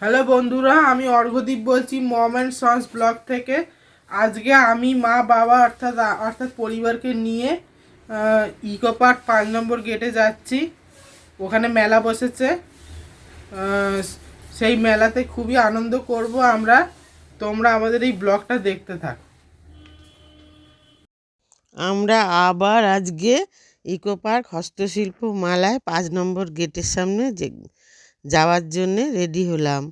Hello বন্ধুরা, আমি অর্ঘদীপ বলছি, মম অ্যান্ড সন্স ব্লগ থেকে। আজকে আমি মা, বাবা অর্থাৎ অর্থাৎ পরিবারকে নিয়ে ইকো পার্ক পাঁচ নম্বর গেটে যাচ্ছি। ওখানে মেলা বসেছে। সেই মেলাতে খুবই আনন্দ করব আমরা। তোমরা আমাদের এই ব্লগটা দেখতে থাকো। আমরা আবার আজকে ইকো পার্ক হস্তশিল্প মালায় পাঁচ নম্বর গেটের সামনে যে যাওয়ার জন্যে রেডি হলাম।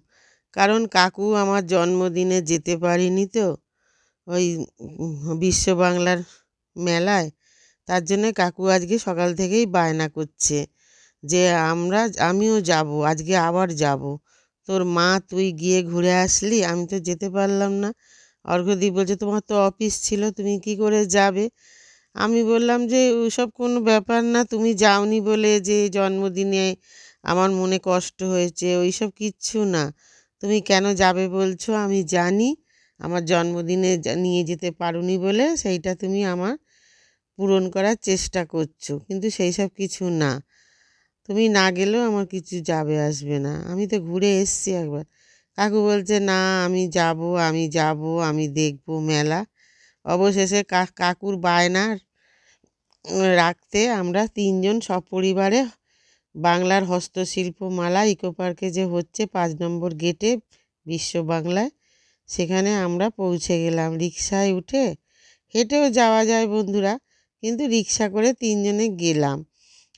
কারণ কাকু আমার জন্মদিনে যেতে পারিনি তো। ওই বিশ্ব বাংলার মেলায়। তার জন্যে কাকু আজকে সকাল থেকেই বায়না করছে যে আমরা, আমিও যাব, আজকে আবার যাব। তোর মা তুই গিয়ে ঘুরে আসলি? আমি তো যেতে পারলাম না। অর্ঘ্যদীপ বলছে, তোমার তো অফিস ছিল, তুমি কি করে যাবে? আমি বললাম যে, ওসব কোনো ব্যাপার না, তুমি যাওনি বলে যে জন্মদিনে আমার মনে কষ্ট হয়েছে, ওইসব কিচ্ছু না। তুমি কেন যাবে বলছো? আমি জানি। আমার জন্মদিনে নিয়ে যেতে পারোনি বলে সেইটা তুমি আমার পূরণ করার চেষ্টা করছ, কিন্তু সেই সব কিছু না। তুমি না গেলেও আমার কিছু যাবে, আসবে না। আমি তো ঘুরে এসছি একবার। কাকু বলছে, না, আমি যাব আমি যাব, আমি দেখব মেলা। অবশেষে কাকুর বায়নার রাখতে আমরা তিনজন সপরিবারে বাংলার হস্তশিল্প মালা ইকো পার্কে যে হচ্ছে পাঁচ নম্বর গেটে বিশ্ব বাংলায়, সেখানে আমরা পৌঁছে গেলাম। রিক্সায় উঠে হেঁটেও যাওয়া যায় বন্ধুরা, কিন্তু রিক্সা করে তিনজনে গেলাম।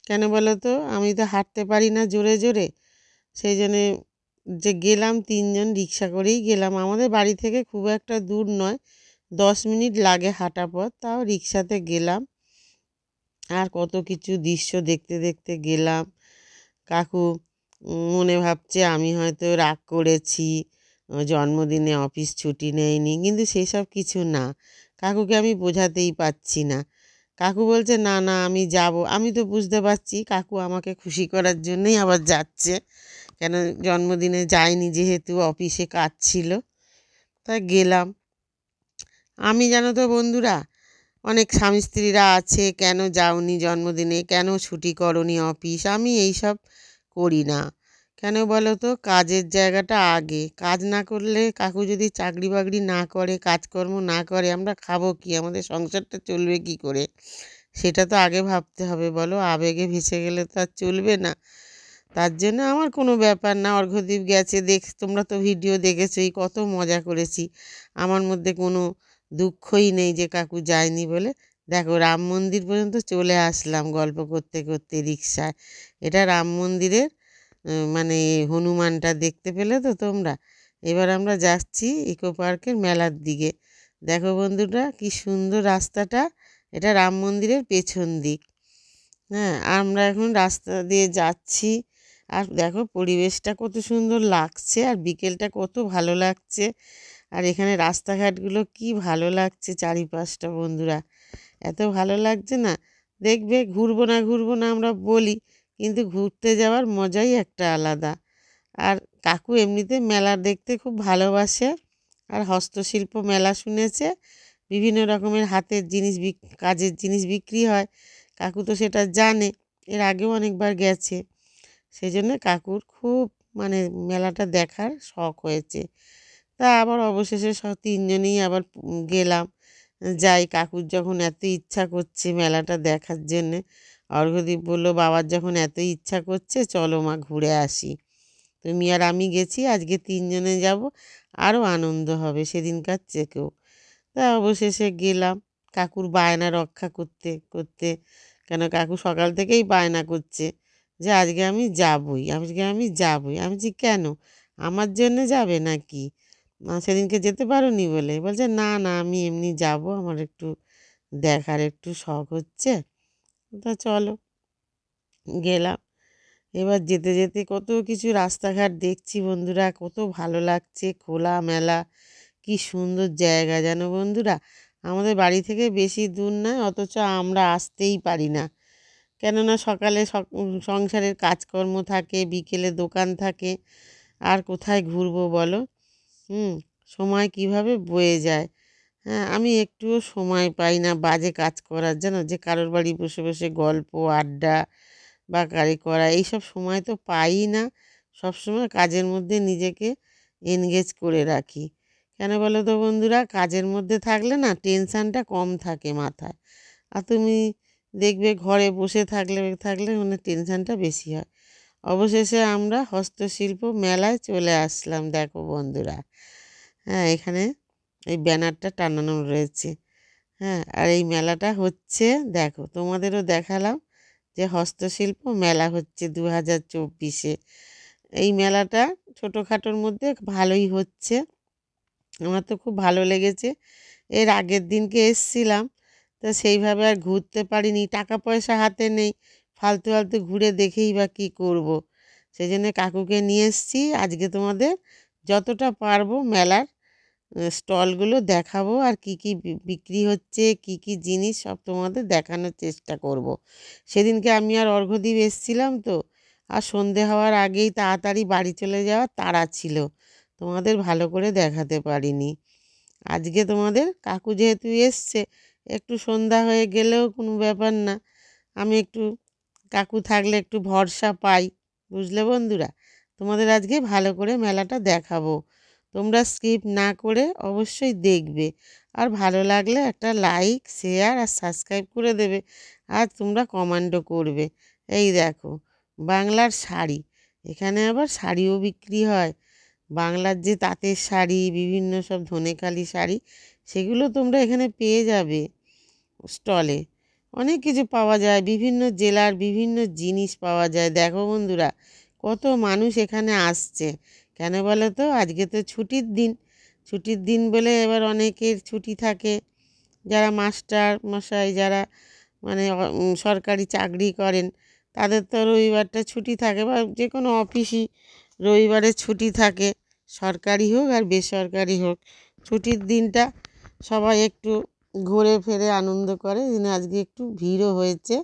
কেন বলো তো? আমি তো হাঁটতে পারি না জোরে জোরে। সেই জন্যে যে গেলাম তিনজন রিক্সা করেই গেলাম। আমাদের বাড়ি থেকে খুব একটা দূর নয়, দশ মিনিট লাগে হাঁটা পথ, তাও রিক্সাতে গেলাম। আর কত কিছু দৃশ্য দেখতে দেখতে গেলাম। কাকু মনে ভাবছে, আমি হয়তো রাগ করেছি জন্মদিনে অফিস ছুটি নেয়নি। কিন্তু সেসব কিছু না। কাকুকে আমি বোঝাতেই পারছি না। কাকু বলছে, না না, আমি যাব। আমি তো বুঝতে পারছি, কাকু আমাকে খুশি করার জন্যই আবার যাচ্ছে। কেন জন্মদিনে যায়নি যেহেতু অফিসে কাজ ছিল। তাই গেলাম। আমি জানো তো বন্ধুরা অনেক স্বামী স্ত্রীরা আছে, কেন যাওনি জন্মদিনে? কেন ছুটি করনি অফিস? আমি এইসব করি না। কেন বলো তো? কাজের জায়গাটা আগে। কাজ না করলে কাকু যদি চাকরি বাকরি না করে, কাজকর্ম না করে, আমরা খাব কি? আমাদের সংসারটা চলবে কি করে? সেটা তো আগে ভাবতে হবে, বলো? আবেগে ভেসে গেলে তো আর চলবে না। তার জন্য আমার কোনো ব্যাপার না। অর্ঘ্যদীপ গেছে, দেখ, তোমরা তো ভিডিও দেখেছোই, কত মজা করেছি। আমার মধ্যে কোনো দুঃখই নেই যে কাকু যায়নি বলে। দেখো, রাম মন্দির পর্যন্ত চলে আসলাম গল্প করতে করতে রিক্সায় এটা রাম মন্দিরের মানে হনুমানটা দেখতে পেলে তো তোমরা। এবার আমরা যাচ্ছি ইকো পার্কের মেলার দিকে। দেখো বন্ধুরা, কি সুন্দর রাস্তাটা। এটা রাম মন্দিরের পেছন দিক। হ্যাঁ আমরা এখন রাস্তা দিয়ে যাচ্ছি। আর দেখো, পরিবেশটা কত সুন্দর লাগছে আর বিকেলটা কত ভালো লাগছে। আর এখানে রাস্তাঘাটগুলো কি ভালো লাগছে চারিপাশটা বন্ধুরা। এত ভালো লাগছে না? দেখবে ঘুরবো না ঘুরবো না আমরা বলি, কিন্তু ঘুরতে যাওয়ার মজাই একটা আলাদা। আর কাকু এমনিতে মেলা দেখতে খুব ভালোবাসে আর হস্তশিল্প মেলা শুনেছে, বিভিন্ন রকমের হাতের জিনিস কাজের জিনিস বিক্রি হয়, কাকু তো সেটা জানে, এর আগেও অনেকবার গেছে। সেই জন্য কাকুর খুব মানে মেলাটা দেখার শখ হয়েছে। তা আবার অবশেষে সব তিনজনেই আবার গেলাম। যাই, কাকুর যখন এত ইচ্ছা করছে মেলাটা দেখার জন্যে, অর্ঘ্যদীপ বলল, বাবার যখন এত ইচ্ছা করছে, চলো মা ঘুরে আসি। তুমি আর আমি গেছি, আজকে তিনজনে যাব আরও আনন্দ হবে সেদিনকার চেকেও তা অবশেষে গেলাম। কাকুর বায়না রক্ষা করতে করতে, কেন কাকু সকাল থেকেই বায়না করছে যে, আজকে আমি যাবই, আজকে আমি যাবই। আমি বলছি কেন? আমার জন্যে যাবে নাকি? সেদিনকে যেতে পারোনি বলে। বলছে, না না, আমি এমনি যাব, আমার একটু দেখার একটু শখ হচ্ছে। তা চলো। গেলাম। এবার যেতে যেতে কত কিছু রাস্তাঘাট দেখছি বন্ধুরা, কত ভালো লাগছে, খোলা মেলা, কি সুন্দর জায়গা জানো বন্ধুরা। আমাদের বাড়ি থেকে বেশি দূর নয়, অথচ আমরা আসতেই পারি না। কেননা সকালে সংসারের কাজকর্ম থাকে, বিকেলে দোকান থাকে, আর কোথায় ঘুরবো বলো? হুম, সময় কীভাবে বয়ে যায়? হ্যাঁ আমি একটুও সময় পাই না বাজে কাজ করার, জানো? যে কারোর বাড়ি বসে বসে গল্প, আড্ডা বা গাড়ি করা, এইসব সময় তো পাই না। সবসময় কাজের মধ্যে নিজেকে এনগেজ করে রাখি। কেন বলো তো বন্ধুরা? কাজের মধ্যে থাকলে না টেনশানটা কম থাকে মাথায়। আর তুমি দেখবে ঘরে বসে থাকলে থাকলে মানে টেনশানটা বেশি হয়। অবশেষে আমরা হস্তশিল্প মেলায় চলে আসলাম, দেখো বন্ধুরা। হ্যাঁ এখানে এই ব্যানারটা টানানো রয়েছে। হ্যাঁ আর এই মেলাটা হচ্ছে, দেখো, তোমাদেরও দেখালাম যে হস্তশিল্প মেলা হচ্ছে দু হাজার চব্বিশে। এই মেলাটা ছোটোখাটোর মধ্যে ভালোই হচ্ছে। আমার তো খুব ভালো লেগেছে। এর আগের দিনকে এসছিলাম, তো সেইভাবে আর ঘুরতে পারিনি, টাকা পয়সা হাতে নেই। ফালতু ফালতু ঘুরে দেখেই বা কী করব। সেই জন্য কাকুকে নিয়ে এসেছি আজকে তোমাদের যতটা পারব মেলার স্টলগুলো দেখাবো আর কি কি বিক্রি হচ্ছে, কি কি জিনিস সব তোমাদের দেখানোর চেষ্টা করব। সেদিনকে আমি আর অর্ঘ্যদ্বীপ এসছিলাম তো, আর সন্ধে হওয়ার আগেই তাড়াতাড়ি বাড়ি চলে যাওয়ার তাড়া ছিল তোমাদের ভালো করে দেখাতে পারিনি আজকে তোমাদের, কাকু যেহেতু এসছে, একটু সন্ধ্যা হয়ে গেলেও কোনো ব্যাপার না আমি একটু কাকু থাকলে একটু ভরসা পাই, বুঝলে বন্ধুরা? তোমাদের আজকে ভালো করে মেলাটা দেখাবো। তোমরা স্কিপ না করে অবশ্যই দেখবে। আর ভালো লাগলে একটা লাইক, শেয়ার আর সাবস্ক্রাইব করে দেবে আর তোমরা কমান্ডও করবে। এই দেখো, বাংলার শাড়ি। এখানে আবার শাড়িও বিক্রি হয়। বাংলার যে তাঁতের শাড়ি, বিভিন্ন সব ধনেখালি শাড়ি, সেগুলো তোমরা এখানে পেয়ে যাবে স্টলে। অনেক কিছু পাওয়া যায়, বিভিন্ন জেলার বিভিন্ন জিনিস পাওয়া যায়। দেখো বন্ধুরা, কত মানুষ এখানে আসছে। কেন বলো তো? আজকে তো ছুটির দিন। ছুটির দিন বলে এবার অনেকের ছুটি থাকে। যারা মাস্টার মশাই, যারা মানে সরকারি চাকরি করেন, তাদের তো রবিবারটা ছুটি থাকে বা যে কোনো অফিসই রবিবারে ছুটি থাকে। সরকারি হোক আর বেসরকারি হোক, ছুটির দিনটা সবাই একটু ঘুরে ফিরে আনন্দ করে। এই আজকে একটু ভিড়ও হয়েছে।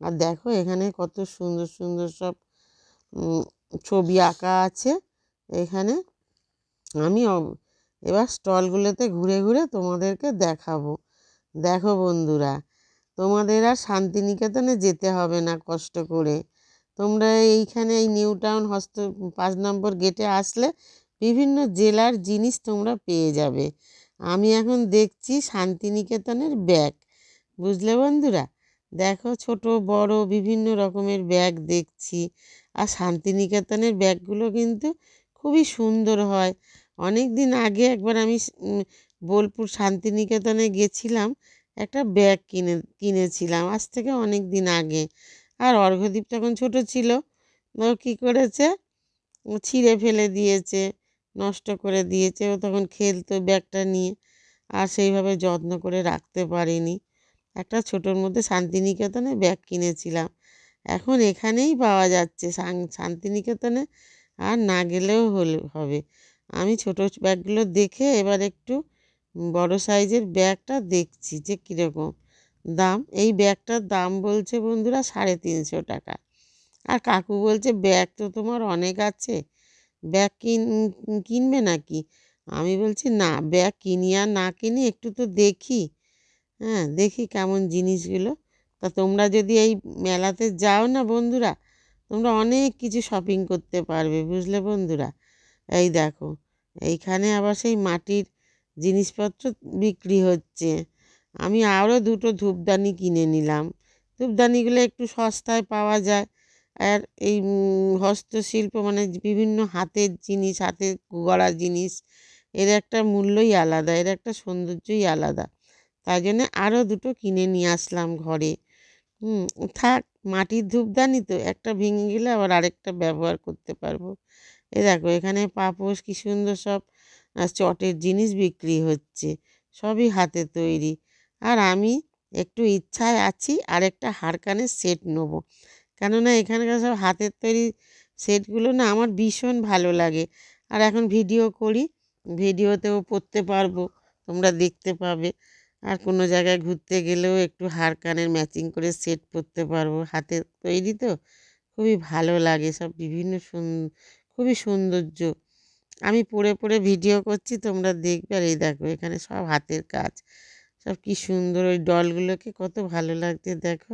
আর দেখো এখানে কত সুন্দর সুন্দর সব ছবি আঁকা আছে এখানে। আমি এবার স্টলগুলোতে ঘুরে ঘুরে তোমাদেরকে দেখাবো। দেখো বন্ধুরা, তোমাদের আর শান্তিনিকেতনে যেতে হবে না কষ্ট করে। তোমরা এইখানে এই নিউ টাউন হস্ত, পাঁচ নম্বর গেটে আসলে বিভিন্ন জেলার জিনিস তোমরা পেয়ে যাবে। আমি এখন দেখছি শান্তিনিকেতনের ব্যাগ। বুঝলে বন্ধুরা? দেখো ছোট, বড়, বিভিন্ন রকমের ব্যাগ দেখছি। আর শান্তিনিকেতনের ব্যাগগুলো কিন্তু খুবই সুন্দর হয়। অনেক দিন আগে একবার আমি বোলপুর শান্তিনিকেতনে গেছিলাম, একটা ব্যাগ কিনে, কিনেছিলাম আজ থেকে অনেক দিন আগে। আর অর্ঘ্যদীপ তখন ছোট ছিল, ও কী করেছে? ছিঁড়ে ফেলে দিয়েছে। নষ্ট করে দিয়েছে ও তখন খেলতো ব্যাগটা নিয়ে। আর সেইভাবে যত্ন করে রাখতে পারিনি। একটা ছোটোর মধ্যে শান্তিনিকেতনে ব্যাগ কিনেছিলাম। এখন এখানেই পাওয়া যাচ্ছে শান- শান্তিনিকেতনে আর না গেলেও হলে, হবে। আমি ছোটো ব্যাগগুলো দেখে এবার একটু বড় সাইজের ব্যাগটা দেখছি যে কীরকম দাম। এই ব্যাগটার দাম বলছে বন্ধুরা সাড়ে তিনশো টাকা। আর কাকু বলছে, ব্যাগ তো তোমার অনেক আছে। ব্যাগ কিন, কিনবে নাকি? আমি বলছি, না, ব্যাগ কিনি আর না কিনি একটু তো দেখি। হ্যাঁ দেখি কেমন জিনিসগুলো। তা তোমরা যদি এই মেলাতে যাও না বন্ধুরা, তোমরা অনেক কিছু শপিং করতে পারবে, বুঝলে বন্ধুরা? এই দেখো, এইখানে আবার সেই মাটির জিনিসপত্র বিক্রি হচ্ছে। আমি আরও দুটো ধূপদানি কিনে নিলাম। ধূপদানিগুলো একটু সস্তায় পাওয়া যায়। আর এই হস্তশিল্প মানে বিভিন্ন হাতের জিনিস, হাতের গড়া জিনিস, এর একটা মূল্যই আলাদা, এর একটা সৌন্দর্যই আলাদা। তাই জন্যে আরও দুটো কিনে নিয়ে আসলাম ঘরে। থাক, মাটির ধূপদানি তো, একটা ভেঙে গেলে আবার আরেকটা ব্যবহার করতে পারব। এ দেখো, এখানে পাপোশ কি সুন্দর সব চটের জিনিস বিক্রি হচ্ছে, সবই হাতে তৈরি। আর আমি একটু ইচ্ছায় আছি আর একটা হারকানের সেট নেব। কেননা এখানকার সব হাতের তৈরি সেটগুলো না আমার ভীষণ ভালো লাগে। আর এখন ভিডিও করি, ভিডিওতেও পরতে পারব, তোমরা দেখতে পাবে। আর কোনো জায়গায় ঘুরতে গেলেও একটু হার কানের ম্যাচিং করে সেট পরতে পারব। হাতের তৈরি তো খুবই ভালো লাগে, সব বিভিন্ন খুবই সৌন্দর্য। আমি পড়ে পড়ে ভিডিও করছি, তোমরা দেখবে আর এই দেখো এখানে সব হাতের কাজ। সব কি সুন্দর ওই ডলগুলোকে কত ভালো লাগছে, দেখো।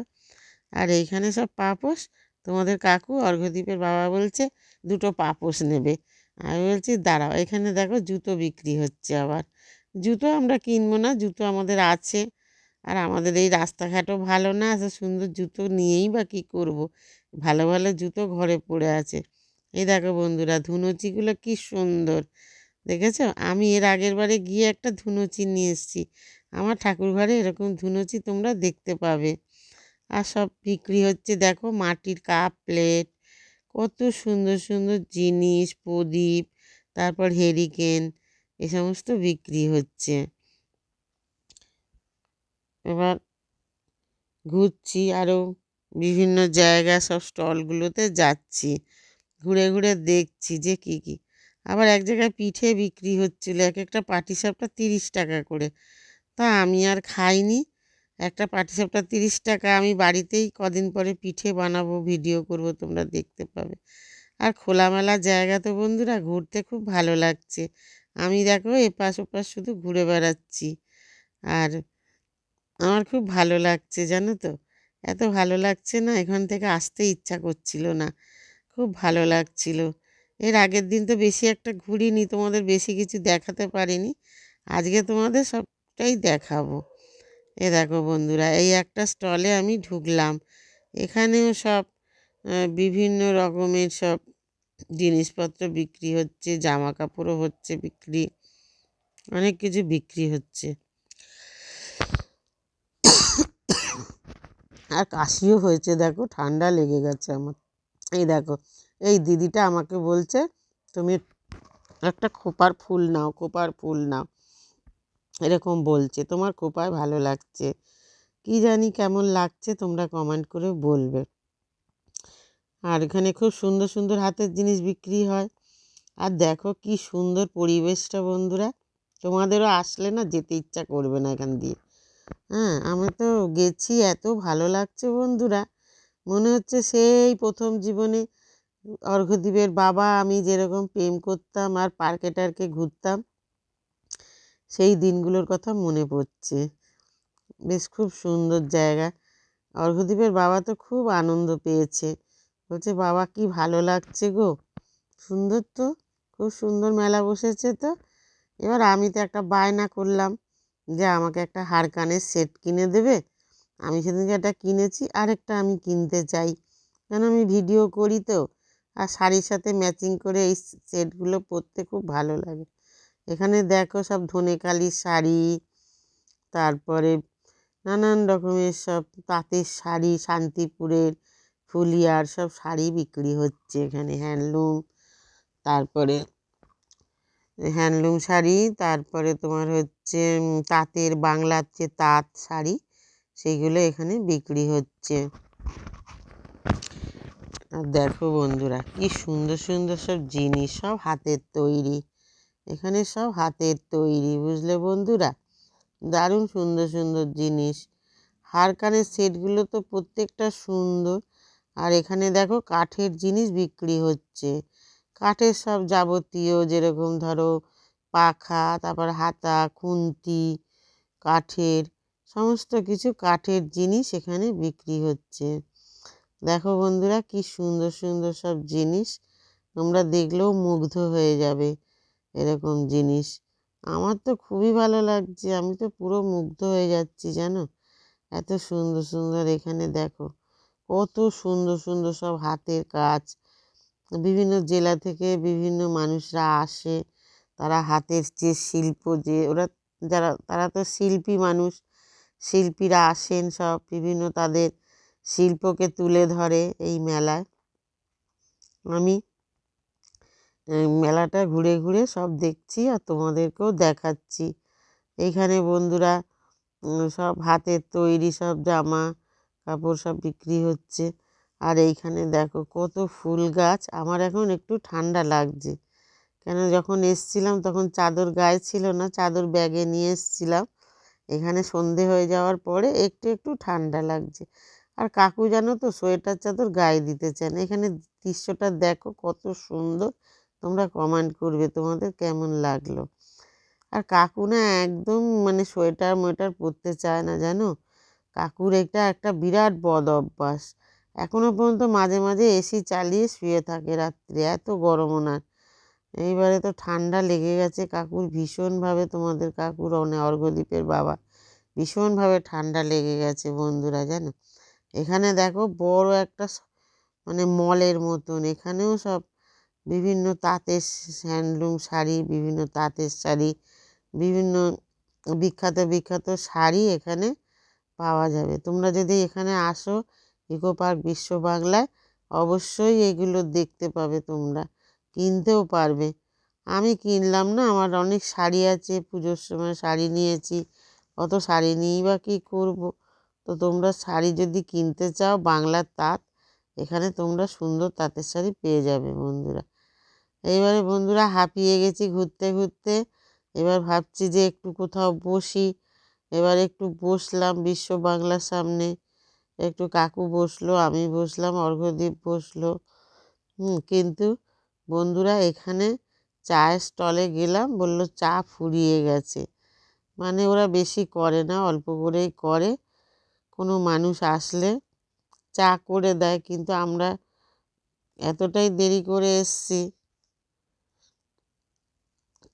আর এইখানে সব পাপোশ? তোমাদের কাকু অর্ঘ্যদ্বীপের বাবা বলছে, দুটো পাপোশ নেবে। আমি বলছি, দাঁড়াও, এখানে দেখো জুতো বিক্রি হচ্ছে আবার। জুতো আমরা কিনবো না, জুতো আমাদের আছে। আর আমাদের এই রাস্তাঘাটও ভালো না, এত সুন্দর জুতো নিয়েই বা কী করব। ভালো ভালো জুতো ঘরে পড়ে আছে। এই দেখো বন্ধুরা, ধুনুচিগুলো কি সুন্দর। দেখেছ? আমি এর আগের বারে গিয়ে একটা ধুনুচি নিয়ে এসেছি। আমার ঠাকুর ঘরে এরকম ধুনুচি তোমরা দেখতে পাবে। আর সব বিক্রি হচ্ছে দেখো মাটির কাপ, প্লেট, কত সুন্দর সুন্দর জিনিস, প্রদীপ, তারপর হেরিকেন, এ সমস্ত বিক্রি হচ্ছে। এবার ঘুরছি আরও বিভিন্ন জায়গা, সব স্টলগুলোতে যাচ্ছি। ঘুরে ঘুরে দেখছি যে কী কী। আবার এক জায়গায় পিঠে বিক্রি হচ্ছিল, এক একটা পাটিসাপটা তিরিশ টাকা করে। তা আমি আর খাইনি। একটা পাটিসাপটা তিরিশ টাকা, আমি বাড়িতেই কদিন পরে পিঠে বানাবো, ভিডিও করব, তোমরা দেখতে পাবে। আর খোলামেলা জায়গা তো বন্ধুরা, ঘুরতে খুব ভালো লাগছে। আমি দেখো এপাশ ওপাশ শুধু ঘুরে বেড়াচ্ছি। আর আমার খুব ভালো লাগছে, জানো তো? এত ভালো লাগছে না, এখান থেকে আসতে ইচ্ছা করছিল না। খুব ভালো লাগছিল। এর আগের দিন তো বেশি একটা ঘুরিনি, তোমাদের বেশি কিছু দেখাতে পারিনি। আজকে তোমাদের সবটাই দেখাবো। এ দেখো বন্ধুরা, এই একটা স্টলে আমি ঢুকলাম। এখানেও সব বিভিন্ন রকমের সব জিনিসপত্র বিক্রি হচ্ছে জামা কাপড়ও হচ্ছে বিক্রি, অনেক কিছু বিক্রি হচ্ছে। আর কাশিও হয়েছে, দেখো, ঠান্ডা লেগে গেছে আমার। এই দেখো, এই দিদিটা আমাকে বলছে, তুমি একটা খোপার ফুল নাও, খোপার ফুল নাও। এরকম বলছে। তোমার কোপায় ভালো লাগছে। কি জানি কেমন লাগছে তোমরা কমেন্ট করে বলবে। আর এখানে খুব সুন্দর সুন্দর হাতের জিনিস বিক্রি হয়। আর দেখো কি সুন্দর পরিবেশটা বন্ধুরা। তোমাদেরও আসলে না যেতে ইচ্ছা করবে না এখান দিয়ে। হ্যাঁ আমি তো গেছি, এত ভালো লাগছে বন্ধুরা। মনে হচ্ছে সেই প্রথম জীবনে অর্ঘ্যদ্বীপের বাবা আমি যেরকম প্রেম করতাম আর পার্কে টার্কে ঘুরতাম। সেই দিনগুলোর কথা মনে পড়ছে। বেশ খুব সুন্দর জায়গা। অর্ঘ্যদ্বীপের বাবা তো খুব আনন্দ পেয়েছে। বলছে, বাবা, কি ভালো লাগছে গো। সুন্দর তো, খুব সুন্দর মেলা বসেছে তো। এবার আমি তো একটা বায়না করলাম যে আমাকে একটা হার কানের সেট কিনে দেবে। আমি সেদিনকে একটা কিনেছি, আরেকটা আমি কিনতে চাই। কেন আমি ভিডিও করি তো? আর শাড়ির সাথে ম্যাচিং করে এই সেটগুলো পরতে খুব ভালো লাগে। এখানে দেখো সব ধনেকালির শাড়ি, তারপরে নানান রকমের সব তাঁতের শাড়ি, শান্তিপুরের ফুলিয়ার সব শাড়ি বিক্রি হচ্ছে এখানে, হ্যান্ডলুম, তারপরে হ্যান্ডলুম শাড়ি, তারপরে তোমার হচ্ছে তাঁতের বাংলার যে তাঁত শাড়ি, সেগুলো এখানে বিক্রি হচ্ছে। আর দেখো বন্ধুরা, কি সুন্দর সুন্দর সব জিনিস সব হাতের তৈরি। এখানে সব হাতের তৈরি, বুঝলে বন্ধুরা? দারুণ সুন্দর সুন্দর জিনিস। হার কানের সেটগুলো তো প্রত্যেকটা সুন্দর। আর এখানে দেখো কাঠের জিনিস বিক্রি হচ্ছে। কাঠের সব যাবতীয় যেরকম ধরো পাখা, তারপর হাতা, খুন্তি, কাঠের সমস্ত কিছু কাঠের জিনিস এখানে বিক্রি হচ্ছে। দেখো বন্ধুরা কি সুন্দর সুন্দর সব জিনিস। তোমরা দেখলেও মুগ্ধ হয়ে যাবে। এরকম জিনিস। আমার তো খুবই ভালো লাগছে, আমি তো পুরো মুগ্ধ হয়ে যাচ্ছি, জানো? এত সুন্দর সুন্দর এখানে দেখো, কত সুন্দর সুন্দর সব হাতের কাজ। বিভিন্ন জেলা থেকে বিভিন্ন মানুষরা আসে, তারা হাতের যে শিল্প যে, ওরা যারা, তারা তো শিল্পী মানুষ, শিল্পীরা আসেন সব, বিভিন্ন তাদের শিল্পকে তুলে ধরে এই মেলায়। আমি মেলাটা ঘুরে ঘুরে সব দেখছি আর তোমাদেরকেও দেখাচ্ছি। এইখানে বন্ধুরা সব হাতের তৈরি সব জামা কাপড় সব বিক্রি হচ্ছে। আর এইখানে দেখো কত ফুল গাছ। আমার এখন একটু ঠান্ডা লাগছে। কেন যখন এসছিলাম তখন চাদর গায়ে ছিল না, চাদর ব্যাগে নিয়ে এসছিলাম। এখানে সন্ধে হয়ে যাওয়ার পরে একটু একটু ঠান্ডা লাগছে। আর কাকু জানো তো সোয়েটার চাদর গায়ে দিতে চান এখানে দৃশ্যটা দেখো কত সুন্দর। তোমরা কমেন্ট করবে তোমাদের কেমন লাগল। আর কাকু না একদম মানে সোয়েটার মোয়েটার পরতে চায় না জানো? কাকুর এটা একটা বিরাট বদ অভ্যাস। এখনও পর্যন্ত মাঝে মাঝে এসি চালিয়ে শুয়ে থাকে রাত্রে, এত গরম ওনার। এইবারে তো ঠান্ডা লেগে গেছে কাকুর, ভীষণভাবে তোমাদের কাকুর অনে অর্ঘদ্বীপের বাবা, ভীষণভাবে ঠান্ডা লেগে গেছে বন্ধুরা জানো? এখানে দেখো বড় একটা মানে মলের মতন, এখানেও সব বিভিন্ন তাঁতের হ্যান্ডলুম শাড়ি, বিভিন্ন তাঁতের শাড়ি, বিভিন্ন বিখ্যাত বিখ্যাত শাড়ি এখানে পাওয়া যাবে। তোমরা যদি এখানে আসো ইকো পার্ক বিশ্ব বাংলায়, অবশ্যই এগুলো দেখতে পাবে তোমরা। কিনতেও পারবে। আমি কিনলাম না, আমার অনেক শাড়ি আছে, পুজোর সময় শাড়ি নিয়েছি। অত শাড়ি নিয়েই বা কী করব? তো তোমরা শাড়ি যদি কিনতে চাও, বাংলার তাঁত, এখানে তোমরা সুন্দর তাঁতের শাড়ি পেয়ে যাবে বন্ধুরা। এইবারে বন্ধুরা হাঁপিয়ে গেছি ঘুরতে ঘুরতে। এবার ভাবছি যে একটু কোথাও বসি। এবার একটু বসলাম বিশ্ব বাংলার সামনে। একটু কাকু বসল, আমি বসলাম, অর্ঘ্যদীপ বসল। হুম, কিন্তু বন্ধুরা এখানে চায়ের স্টলে গেলাম, বলল চা ফুরিয়ে গেছে। মানে ওরা বেশি করে না, অল্প করেই করে। কোনো মানুষ আসলে চা করে দেয়, কিন্তু আমরা এতটাই দেরি করে এসছি।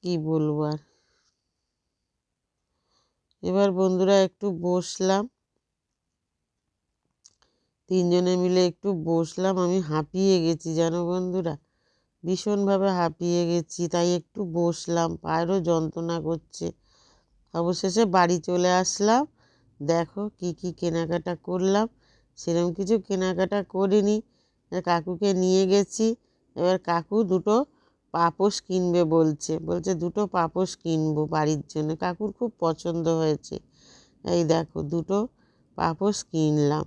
কি বলব আর? এবার বন্ধুরা একটু বসলাম। তিনজনে মিলে একটু বসলাম, আমি হাঁপিয়ে গেছি, জানো বন্ধুরা? ভীষণভাবে হাঁপিয়ে গেছি, তাই একটু বসলাম, পায়েরও যন্ত্রণা করছে। অবশেষে বাড়ি চলে আসলাম, দেখো কি কি কেনাকাটা করলাম। সেরকম কিছু কেনাকাটা করিনি, কাকুকে নিয়ে গেছি। এবার কাকু দুটো পাপোশ কিনবে বলছে। বলছে, দুটো পাপোশ কিনবো বাড়ির জন্য। কাকুর খুব পছন্দ হয়েছে। এই দেখো, দুটো পাপোশ কিনলাম।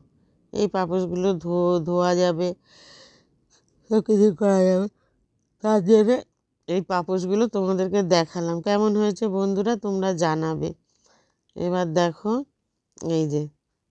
এই পাপোশগুলো ধো, ধোয়া যাবে। সব কিছু করা যাবে। তার জন্যে এই পাপোশগুলো তোমাদেরকে দেখালাম। কেমন হয়েছে বন্ধুরা তোমরা জানাবে। এবার দেখো, এই যে